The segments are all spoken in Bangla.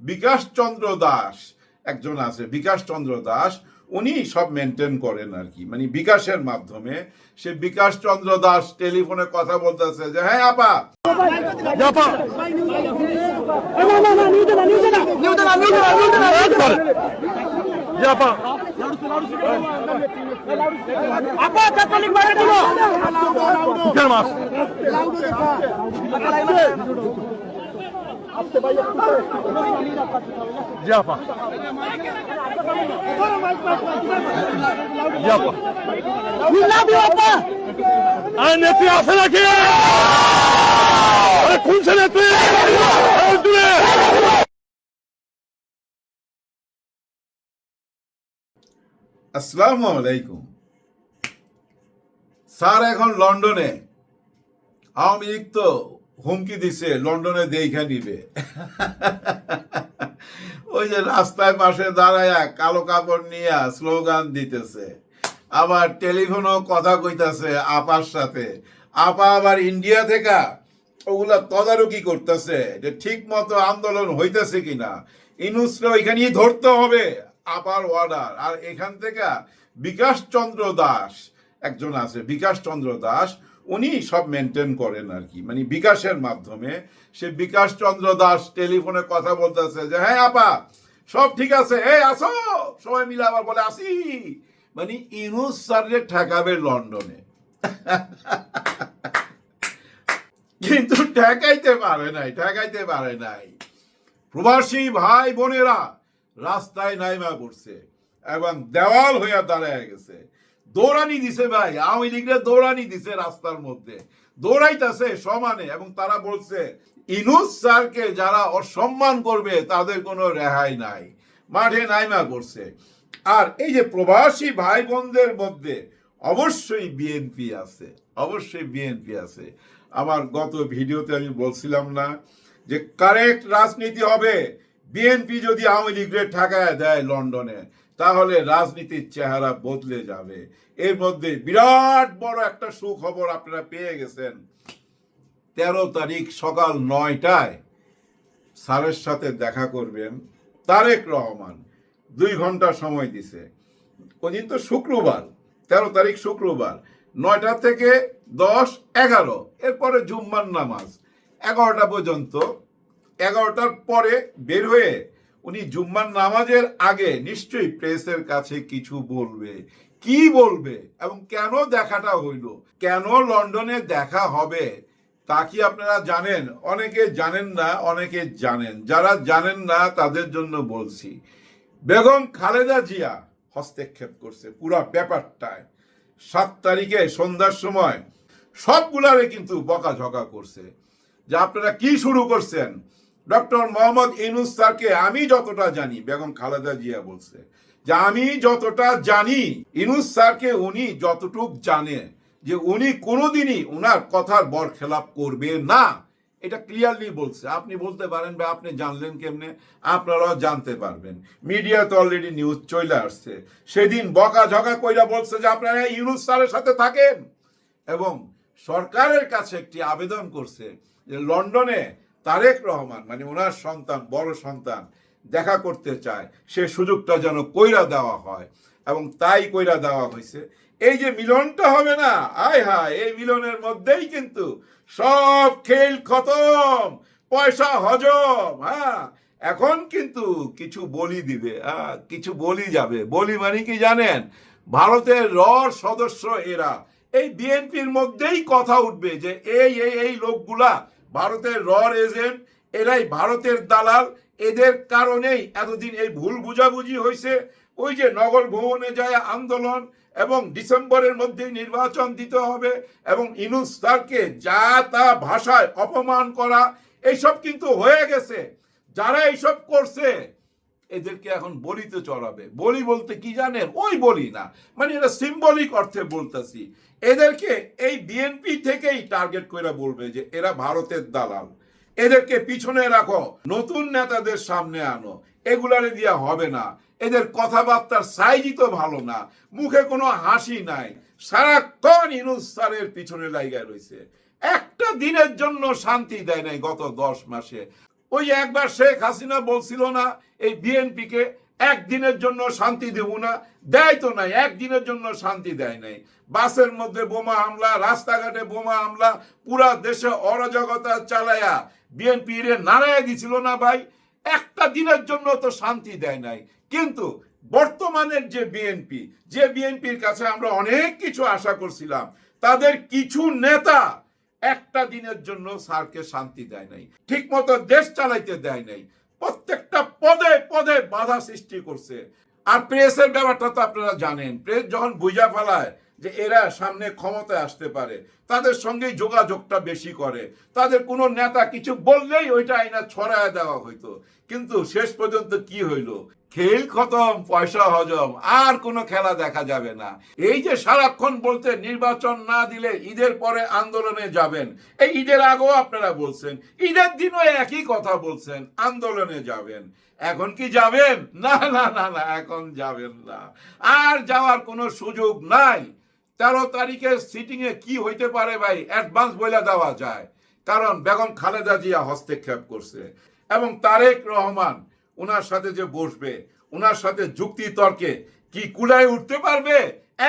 বিকাশ চন্দ্র দাস একজন আছে বিকাশ চন্দ্র দাস উনি সব মেনটেন করেন আর কি মানে বিকাশের মাধ্যমে সে বিকাশ চন্দ্র দাস টেলিফোনে কথা বলতেছে যে হ্যাঁ আপা Yapma. Yapma. আপা ইউ আপা Anne piyasa ki! Ay kun senesi! আসসালামু আলাইকুম স্যার এখন লন্ডনে আওয়ামী লীগ তো হুমকি দিছে, লন্ডনে দেখা নিবে। ওই যে রাস্তায় পাশে দাঁড়ায় কালো কাপড় নিয়ে স্লোগান দিতেছে। আবার টেলিফোনও কথা কইতাছে আপার সাথে। আপা আবার ইন্ডিয়া থেকে? ওগুলা তদারকি করতেছে। যে ঠিক মতো আন্দোলন হইতেছে কিনা? ইনুসরে ওইখানেই ধরতে হবে আপার অর্ডার আর এখান থেকে বিকাশ চন্দ্র দাস একজন আছে বিকাশ চন্দ্র দাস উনি সব মেনটেন করেন আর কি। মানে বিকাশের মাধ্যমে। সে বিকাশ চন্দ্র দাস টেলিফোনে কথা বলতেছে যে হ্যাঁ আপা, সব ঠিক আছে। এই, আসো। সবাই মিলে আবার বলে, আসি। মানে ইনুস স্যারে ঠেকাবে লন্ডনে। কিন্তু ঠেকাইতে পারে নাই, ঠেকাইতে পারে নাই। প্রবাসী ভাই বোনেরা রাস্তায় নাইমা পড়ছে এবং দেওয়াল হইয়া দাঁড়ায় গেছে। দৌড়ানি দিছে ভাই। আওয়ামী লীগরা দৌড়ানি দিছে রাস্তার মধ্যে। দৌড়াইতেছে সমানে এবং তারা বলছে, ইনুস স্যারকে যারা অসম্মান করবে তাদের কোনো রেহাই নাই। মাঠে নাইমা করছে। আর এই যে প্রবাসী ভাই বোনদের মধ্যে অবশ্যই বিএনপি আছে। অবশ্যই বিএনপি আছে। আমার গত ভিডিওতে আমি বলছিলাম না যে কারেক্ট রাজনীতি হবে। বিএনপি যদি আওয়ামী লীগের ঠেকায় দেয় লন্ডনে তাহলে রাজনীতির চেহারা বদলে যাবে। এর মধ্যে বিরাট বড় একটা সুখবর আপনারা পেয়ে গেছেন। তেরো তারিখ সকাল নয়টায় স্যারের সাথে দেখা করবেন তারেক রহমান। দুই ঘণ্টা সময় দিছে। ওদিন তো শুক্রবার, তেরো তারিখ শুক্রবার, নয়টা থেকে দশ, এগারো, এরপরে জুম্মার নামাজ। এগারোটা পর্যন্ত, এগারোটার পরে বের হয়ে উনি জুম্মার নামাজের আগে নিশ্চয়ই প্রেসের কাছে কিছু বলবে। কি বলবে এবং কেন দেখাটা হইল? কেন লন্ডনে দেখা হবে? তা কি আপনারা জানেন? অনেকে জানেন না, অনেকে জানেন। যারা জানেন না, তাদের জন্য বলছি। বেগম খালেদা জিয়া হস্তক্ষেপ করছে পুরা ব্যাপারটায়। সাত তারিখে সন্ধ্যার সময় সবগুলারে কিন্তু বকাঝকা করছে। যে আপনারা কি শুরু করছেন? ডক্টর মোহাম্মদ ইনুস স্যারকে আমি যতটা জানি, বেগম খালেদা জিয়া বলছে, যে আমি যতটা জানি ইনুস স্যারকে উনি যতটুক জানে, যে উনি কোনোদিনই উনার কথার বরখেলাপ করবে না। এটা ক্লিয়ারলি বলছে। আপনি বলতে পারেন বা আপনি জানলেন কেমনে? আপনারাও জানতে পারবেন। মিডিয়াতে অলরেডি নিউজ চলে আসছে। সেদিন বকা ঝকা কইরা বলছে যে আপনারা ইউনুস স্যারের সাথে থাকেন। এবং সরকারের কাছে একটি আবেদন করছে যে লন্ডনে তারেক রহমান মানে ওনার সন্তান, বড় সন্তান, দেখা করতে চায়, সে সুযোগটা যেন কইরা দেওয়া হয়। এবং তাই কইরা দেওয়া হয়েছে এই যে মিলনটা হবে না, আয় হায়, এই মিলনের মধ্যেই কিন্তু সব খেল খতম, পয়সা হজম হ্যাঁ? এখন কিন্তু কিছু বলি দিবে হ্যাঁ? কিছু বলি যাবে। বলি মানে কি জানেন? ভারতের রর সদস্য এরা। এই বিএনপির মধ্যেই কথা উঠবে যে এই এই এই লোকগুলা ভারতের রর এজেন্ট, এরাই ভারতের দালাল। এদের কারণেই এতদিন এই ভুল বুঝাবুঝি হয়েছে ওই যে নগর ভবনে যায় আন্দোলন এবং ডিসেম্বরের মধ্যে নির্বাচন দিতে হবে এবং ইনুস তারকে যা তা ভাষায় অপমান করা, এইসব কিন্তু হয়ে গেছে। যারা এইসব করছে এদেরকে এখন বলিতে চড়াবে। বলি বলতে কি জানেন? ওই বলি না। মানে এটা সিম্বলিক অর্থে বলতেছি। এদেরকে এই বিএনপি থেকেই টার্গেট করে বলবে যে এরা ভারতের দালাল। এদেরকে পিছনে রাখো, নতুন নেতাদের সামনে আনো। এগুলারে দিয়া হবে না। এদের কথাবার্তার সাইজই তো ভালো না। মুখে কোনো হাসি নাই। সারাক্ষণ ইনুস স্যারের পিছনে লাইগা রয়েছে একটা দিনের জন্য শান্তি দেয় নাই গত দশ মাসে। ওই একবার শেখ হাসিনা বলছিল না, এই বিএনপিকে একদিনের জন্য শান্তি দেব না, দেয় তো নাই, একদিনের জন্য শান্তি দেয় নাই। বাসের মধ্যে বোমা হামলা, রাস্তাঘাটে বোমা হামলা, পুরা দেশে অরাজকতা চালায়া বিএনপি রে নাড়ায় দিছিল না ভাই, একটা দিনের জন্য তো শান্তি দেয় নাই। কিন্তু বর্তমানের যে বিএনপি, যে বিএনপির কাছে আমরা অনেক কিছু আশা করছিলাম, তাদের কিছু নেতা একটা দিনের জন্য স্যারকে শান্তি দেয় নাই ঠিক মতো দেশ চালাইতে দেয় নাই। প্রত্যেকটা পদে পদে বাধা সৃষ্টি করছে। আর প্রেসের ব্যাপারটা তো আপনারা জানেন, প্রেস যখন বুঝা ফেলায় যে এরা সামনে ক্ষমতায় আসতে পারে, তাদের সঙ্গে যোগাযোগটা বেশি করে। তাদের কোনো নেতা কিছু বললেই ওইটা আইনা ছড়ায় দেওয়া হইতো। কিন্তু শেষ পর্যন্ত কি হইল? খেল খতম, পয়সা হজম, আর কোনো খেলা দেখা যাবে না। এই যে সারাক্ষণ বলতে নির্বাচন না দিলে ঈদের পরে আন্দোলনে যাবেন। এই ঈদের আগেও আপনারা বলছেন, ঈদের দিনও একই কথা বলছেন, আন্দোলনে যাবেন। এখন কি যাবেন? না না না না, এখন যাবেন না। আর যাওয়ার কোনো সুযোগ নাই। তেরো তারিখের সিটিং এ কি হইতে পারে ভাই? অ্যাডভান্স বলে দেওয়া যায়। কারণ বেগম খালেদা জিয়া হস্তক্ষেপ করছে। এবং তারেক রহমান ওনার সাথে যে বসবে ওনার সাথে যুক্তি তর্কে কি কুলায় উঠতে পারবে?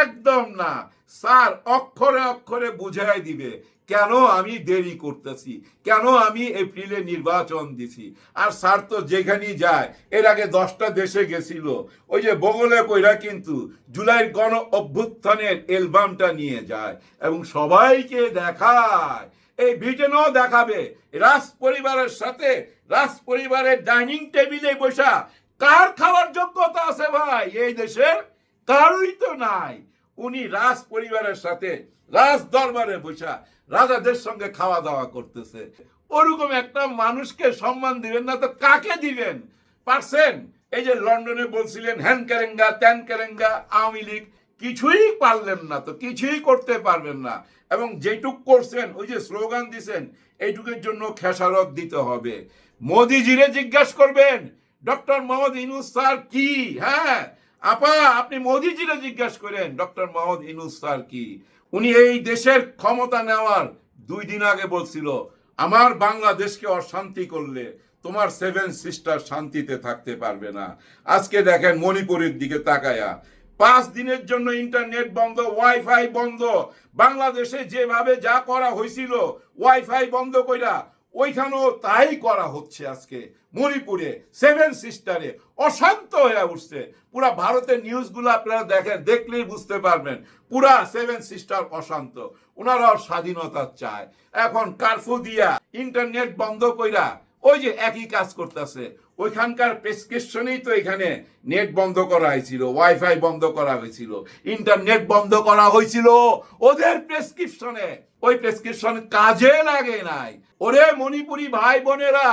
একদম না। স্যার, অক্ষরে অক্ষরে বুঝাই দিবে। কেন আমি দেরি করতেছি? কেন আমি এপ্রিলে নির্বাচন দিছি? আর স্যার তো যেখানেই যায়, এর আগে দশটা দেশে গেছিল। ওই যে বগলে কইরা কিন্তু জুলাইয়ের গণ অভ্যুত্থানের অ্যালবামটা নিয়ে যায় এবং সবাইকে দেখায়। এই ব্রিটেনও দেখাবে। রাজ পরিবারের সাথে, রাজ পরিবারের ডাইনিং টেবিলে বসা। কার খাওয়ার যোগ্যতা আছে ভাই? এই দেশের কারোই তো নাই। উনি রাজ পরিবারের সাথে রাজ দরবারে বসা রাজাদের সঙ্গে খাওয়া দাওয়া করতেছে। ওরকম একটা মানুষকে সম্মান দিবেন না তো কাকে দিবেন? পারছেন? এই যে লন্ডনে বলছিলেন, হ্যান কেরেঙ্গা ত্যান কেরেঙ্গা আওয়ামী লীগ, কিছুই পারলেন না তো, কিছুই করতে পারবেন না। এবং যেটুক করছেন, ওই যে স্লোগান দিছেন, এইটুকের জন্য খেসারত দিতে হবে। মোদিজিরে জিজ্ঞাসা করবেন, ডক্টর মোহাম্মদ ইনুস স্যার কি? হ্যাঁ আপা, আপনি মোদিজিরে জিজ্ঞাসা করেন, ডক্টর মোহাম্মদ ইনুস স্যার কি? উনি এই দেশের ক্ষমতা নেওয়ার দুই দিন আগে বলছিল, আমার বাংলাদেশকে অশান্তি করলে তোমার সেভেন সিস্টার শান্তিতে থাকতে পারবে না। আজকে দেখেন মণিপুরের দিকে তাকায়া, পাঁচ দিনের জন্য ইন্টারনেট বন্ধ, ওয়াইফাই বন্ধ, বাংলাদেশে যেভাবে যা করা হয়েছিল, ওয়াইফাই বন্ধ কইরা ওইখানেও তাই করা হচ্ছে আজকে। মণিপুরে সেভেন সিস্টারে অশান্ত হয়ে উঠছে। পুরা ভারতের নিউজগুলো আপনারা দেখেন, দেখলেই বুঝতে পারবেন। পুরা সেভেন সিস্টার অশান্ত। ওনারাও স্বাধীনতা চায়। এখন কারফু দিয়া ইন্টারনেট বন্ধ কইরা ওই যে একই কাজ করতেছে। ওইখানকার প্রেসক্রিপশনেই তো এখানে নেট বন্ধ করা হয়েছিল, ওয়াইফাই বন্ধ করা হয়েছিল, ইন্টারনেট বন্ধ করা হয়েছিল। ওদের প্রেসক্রিপশনে, ওই প্রেসক্রিপশন কাজে লাগে নাই। ওরে মণিপুরি ভাই বোনেরা,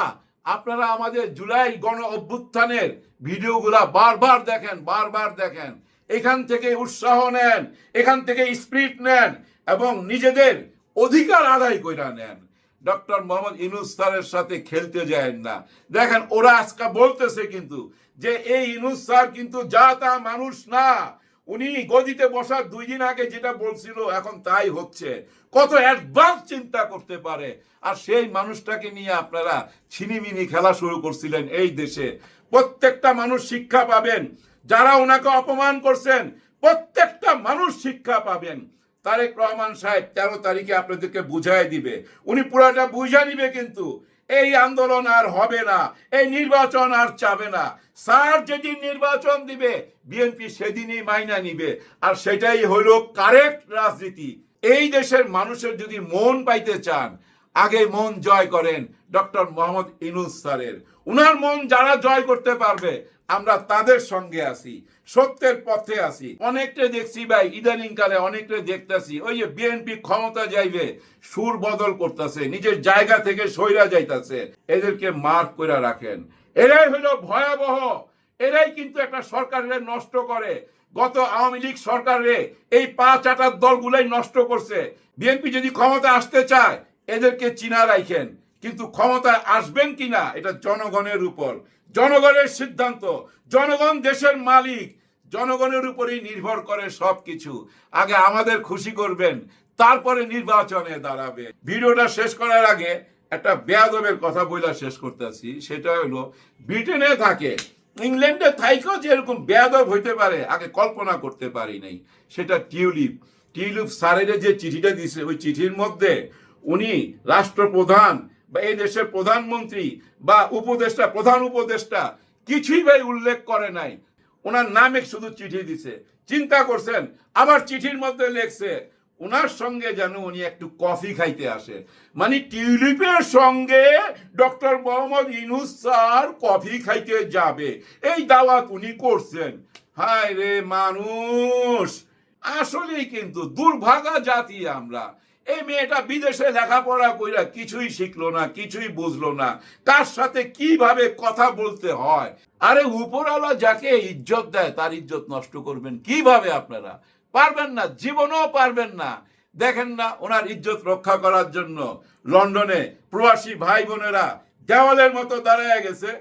আপনারা আমাদের জুলাই গণ অভ্যুত্থানের ভিডিওগুলা বারবার দেখেন বারবার দেখেন। এখান থেকে উৎসাহ নেন, এখান থেকে স্পিরিট নেন এবং নিজেদের অধিকার আদায় করে নেন। ডক্টর মোহাম্মদ ইনুস স্যারের সাথে খেলতে যায় না। দেখেন, ওরা আজকে বলতেছে কিন্তু যে, এই ইনুস স্যার কিন্তু যা তা মানুষ না। উনি গদিতে বসার দুই দিন আগে যেটা বলছিল, এখন তাই হচ্ছে। কত অ্যাডভান্স চিন্তা করতে পারে। আর সেই মানুষটাকে নিয়ে আপনারা ছিনিমিনি খেলা শুরু করছিলেন এই দেশে। প্রত্যেকটা মানুষ শিক্ষা পাবেন। যারা ওনাকে অপমান করছেন, প্রত্যেকটা মানুষ শিক্ষা পাবেন। তারেক রহমান সাহেব তেরো তারিখে আপনাদেরকে বুঝাই দিবে। উনি পুরাটা বুঝা নিবে কিন্তু। এই আন্দোলন আর হবে না। এই নির্বাচন আর চাবে না। স্যার যেদিন নির্বাচন দিবে, বিএনপি সেদিনই মাইনা নিবে। আর সেটাই হলো কারেক্ট রাজনীতি। এই দেশের মানুষের যদি মন পাইতে চান, আগে মন জয় করেন ডক্টর মোহাম্মদ ইনুস স্যারের। উনার মন যারা জয় করতে পারবে, আমরা তাদের সঙ্গে আছি, সত্যের পথে আছি। অনেকটা দেখছি ভাই ইদানিং কালে অনেকটা দেখতেছি। ওই যে বিএনপি ক্ষমতা যাইবে, সুর বদল করতেছে, নিজের জায়গা থেকে সইরা যাইতাছে। এদেরকে মার্ক করে রাখেন। এরাই হলো ভয়াবহ। এরাই কিন্তু একটা সরকারের নষ্ট করে। গত আওয়ামী লীগ সরকারে এই পাঁচ আটার দলগুলাই নষ্ট করছে। বিএনপি যদি ক্ষমতা আসতে চায়, এদেরকে চিনা রাখেন কিন্তু ক্ষমতায় আসবেন কিনা, এটা জনগণের উপর। জনগণের সিদ্ধান্ত, জনগণ দেশের মালিক, জনগণের উপরেই নির্ভর করে সবকিছু। আগে আমাদের খুশি করবেন, তারপরে নির্বাচনে দাঁড়াবে। ভিডিওটা শেষ করার আগে একটা বেয়াদবের কথা বইলা শেষ করতেছি, সেটা হলো, ব্রিটেনে থাকে ইংল্যান্ডে থাইকেও যে এরকম বেয়াদব হইতে পারে, আগে কল্পনা করতে পারি নাই। সেটা টিউলিপ। টিউলিপ স্যারের যে চিঠিটা দিছে, ওই চিঠির মধ্যে উনি রাষ্ট্রপ্রধান বা এই দেশের প্রধানমন্ত্রী বা উপদেষ্টা, প্রধান উপদেষ্টা কিছুই ভাই উল্লেখ করে নাই। ওনার নামে শুধু চিঠি দিছে। চিন্তা করছেন আবার চিঠির মধ্যে লেখছে ওনার সঙ্গে যেন উনি একটু কফি খাইতে আসে। মানে টিউলিপের সঙ্গে doctor Mohammad Yunus sir coffee খাইতে যাবে। এই দাওয়াত উনি করছেন। হায় রে মানুষ! আসলেই কিন্তু দুর্ভাগা জাতি আমরা। এই মেয়েটা বিদেশে লেখাপড়া কইরা কিছুই শিখলো না, কিছুই বুঝলো না। কার সাথে কীভাবে কথা বলতে হয়? আরে উপরওয়ালা যাকে ইজ্জত দেয়, তার ইজ্জত নষ্ট করবেন কীভাবে আপনারা? পারবেন না, জীবনেও পারবেন না। দেখেন না, ওনার ইজ্জত রক্ষা করার জন্য লন্ডনে প্রবাসী ভাই বোনেরা দেওয়ালের মতো দাঁড়ায় গেছে।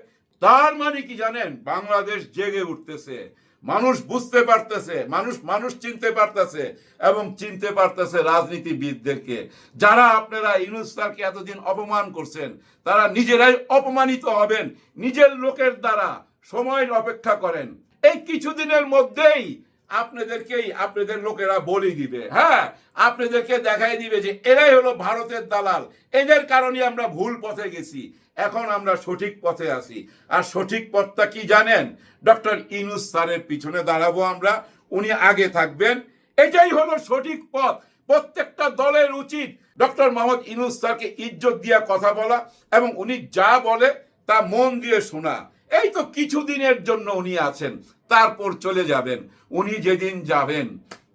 তার মানে কি জানেন? বাংলাদেশ জেগে উঠতেছে। মানুষ বুঝতে পারতেছে, মানুষ মানুষ চিনতে পারতেছে এবং চিনতে পারতেছে রাজনীতিবিদদেরকে। যারা আপনারা ইউনুস এতদিন অপমান করছেন, তারা নিজেরাই অপমানিত হবেন। নিজের লোকের দ্বারা সময়ের অপেক্ষা করেন। এই কিছুদিনের মধ্যেই আপনাদেরকেই আপনাদের লোকেরা বলি দিবে হ্যাঁ? আপনাদেরকে দেখাই দিবে যে এরাই হলো ভারতের দালাল। এদের কারণে আমরা ভুল পথে গেছি। এখন আমরা সঠিক পথে আছি। আর সঠিক পথটা কি জানেন? ডক্টর ইনুস স্যারের পিছনে দাঁড়াবো আমরা। উনি আগে থাকবেন। এটাই হলো সঠিক পথ। প্রত্যেকটা দলের উচিত ডক্টর মোহাম্মদ ইনুস স্যারকে ইজ্জত দিয়া কথা বলা এবং উনি যা বলে তা মন দিয়ে শোনা। এই তো কিছুদিনের জন্য উনি আছেন, তারপর চলে যাবেন। উনি যেদিন যাবেন,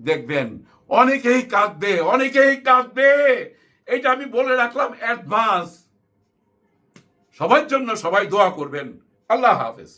দেখবেন, অনেকেই কাঁদবে অনেকেই কাঁদবে। এটা আমি বলে রাখলাম অ্যাডভান্স সবার জন্য সবাই দোয়া করবেন। আল্লাহ হাফেজ।